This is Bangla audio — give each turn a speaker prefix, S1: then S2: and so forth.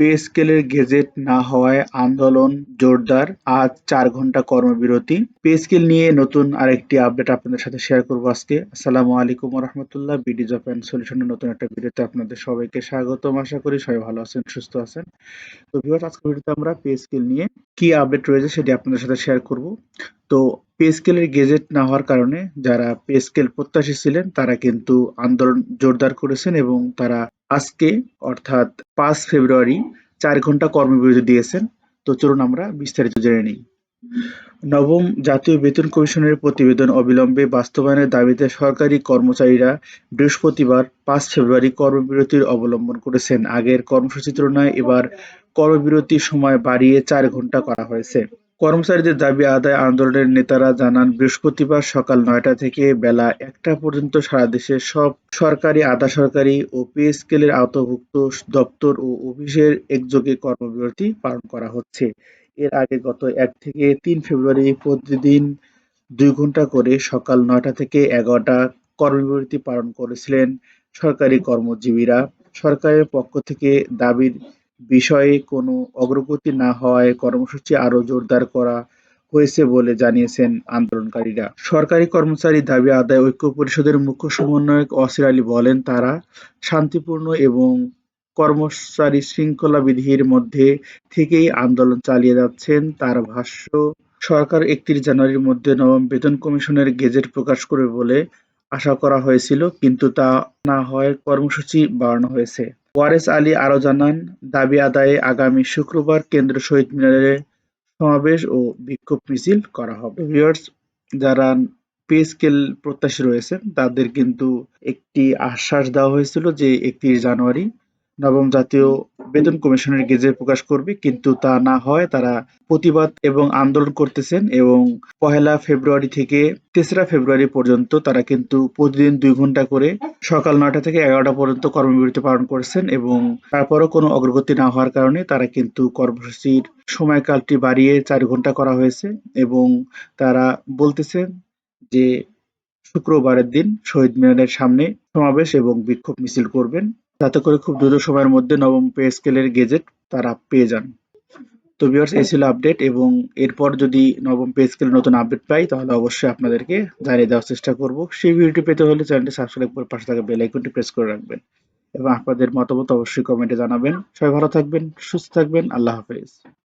S1: পে স্কেলের গেজেট না হওয়ায় আন্দোলন জোরদার। আজ চার ঘণ্টা কর্মবিরতি। পে স্কেল নিয়ে নতুন আরেকটি আপডেট আপনাদের সাথে শেয়ার করব আজকে। আসসালামু আলাইকুম রহমতুল্লাহ বিডি জব অ্যান্ড সলিউশনের নতুন একটা ভিডিওতে আপনাদের সবাইকে স্বাগতম। আশা করি সবাই ভালো আছেন, সুস্থ আছেন। তো আজকে ভিডিওতে আমরা পে স্কেল নিয়ে কি আপডেট রয়েছে সেটি আপনাদের সাথে শেয়ার করব। তো পে স্কেলের গেজেট না হওয়ার কারণে যারা পে স্কেল প্রত্যাশী ছিলেন, তারা কিন্তু আন্দোলন জোরদার করেছেন এবং তারা আজকে, অর্থাৎ পাঁচ ফেব্রুয়ারি, চার ঘণ্টা কর্মবিরতি দিয়েছেন। তো চলুন আমরা বিস্তারিত জেনে নিই। নবম জাতীয় বেতন কমিশনের প্রতিবেদন অবিলম্বে বাস্তবায়নের দাবিতে সরকারি কর্মচারীরা বৃহস্পতিবার পাঁচ ফেব্রুয়ারি কর্মবিরতির অবলম্বন করেছেন। আগের কর্মসূচির তুলনায় এবার কর্মবিরতির সময় বাড়িয়ে চার ঘণ্টা করা হয়েছে। কর্মচারীদের দাবি, আদায় আন্দোলনের নেতারা জানান, বৃহস্পতিবার সকাল নয়টা থেকে বেলা একটা পর্যন্ত সারা দেশের সব সরকারি, আধা সরকারি ও পে স্কেলের আওতাভুক্ত দপ্তর ও অফিসের একযোগে কর্মবিরতি পালন করা হচ্ছে। এর আগে গত এক থেকে তিন ফেব্রুয়ারি প্রতিদিন দুই ঘণ্টা করে সকাল নয়টা থেকে এগারোটা কর্মবিরতি পালন করেছিলেন সরকারি কর্মজীবীরা। সরকারের পক্ষ থেকে দাবির বিষয়ে কোনো অগ্রগতি না হওয়ায় কর্মসূচি আরও জোরদার করা হয়েছে বলে জানিয়েছেন আন্দোলনকারীরা। সরকারি কর্মচারী দাবি আদায় ঐক্য পরিষদের মুখ্য সমন্বয়ক অসির আলী বলেন, তারা শান্তিপূর্ণ এবং কর্মচারী শৃঙ্খলা বিধির মধ্যে থেকেই আন্দোলন চালিয়ে যাচ্ছেন। তার ভাষ্য, সরকার একত্রিশ জানুয়ারির মধ্যে নবম বেতন কমিশনের গেজেট প্রকাশ করবে বলে আশা করা হয়েছিল, কিন্তু তা না হওয়ায় কর্মসূচি বাড়ানো হয়েছে। ওয়ারেস আলী আরও জানান, দাবি আদায়ে আগামী শুক্রবার কেন্দ্র শহীদ মিনারে সমাবেশ ও বিক্ষোভ মিছিল করা হবে। ভিউয়ার্স যারা পে স্কেল প্রত্যাশী রয়েছেন, তাদের কিন্তু একটি আশ্বাস দেওয়া হয়েছিল যে একত্রিশ জানুয়ারি নবম জাতীয় বেতন কমিশনের গেজেট প্রকাশ করবে, কিন্তু তা না হয় তারা প্রতিবাদ এবং আন্দোলন করতেছেন এবং পহেলা ফেব্রুয়ারি থেকে তেসরা ফেব্রুয়ারি পর্যন্ত তারা কিন্তু প্রতিদিন দুই ঘণ্টা করে সকাল নয়টা থেকে এগারোটা পর্যন্ত কর্মবিরতি পালন করেছেন এবং তারপরও কোনো অগ্রগতি না হওয়ার কারণে তারা কিন্তু কর্মসূচির সময়কালটি বাড়িয়ে চার ঘণ্টা করা হয়েছে এবং তারা বলতেছেন যে শুক্রবারের দিন শহীদ মিনারের সামনে সমাবেশ এবং বিক্ষোভ মিছিল করবেন। যাতে করে খুব দ্রুত সময়ের মধ্যে নবম পে স্কেলের গেজেট তারা পেয়ে যান। তো ভিউয়ার্স, এই ছিল আপডেট এবং এরপর যদি নবম পে স্কেলের নতুন আপডেট পাই, তাহলে অবশ্যই আপনাদেরকে জানিয়ে দেওয়ার চেষ্টা করব। সেই ভিডিওটি পেতে হলে চ্যানেলটি সাবস্ক্রাইব করে পাশে থাকা বেল আইকনটি প্রেস করে রাখবেন এবং আপনাদের মতামত অবশ্যই কমেন্টে জানাবেন। সবাই ভালো থাকবেন, সুস্থ থাকবেন, আল্লাহ হাফেজ।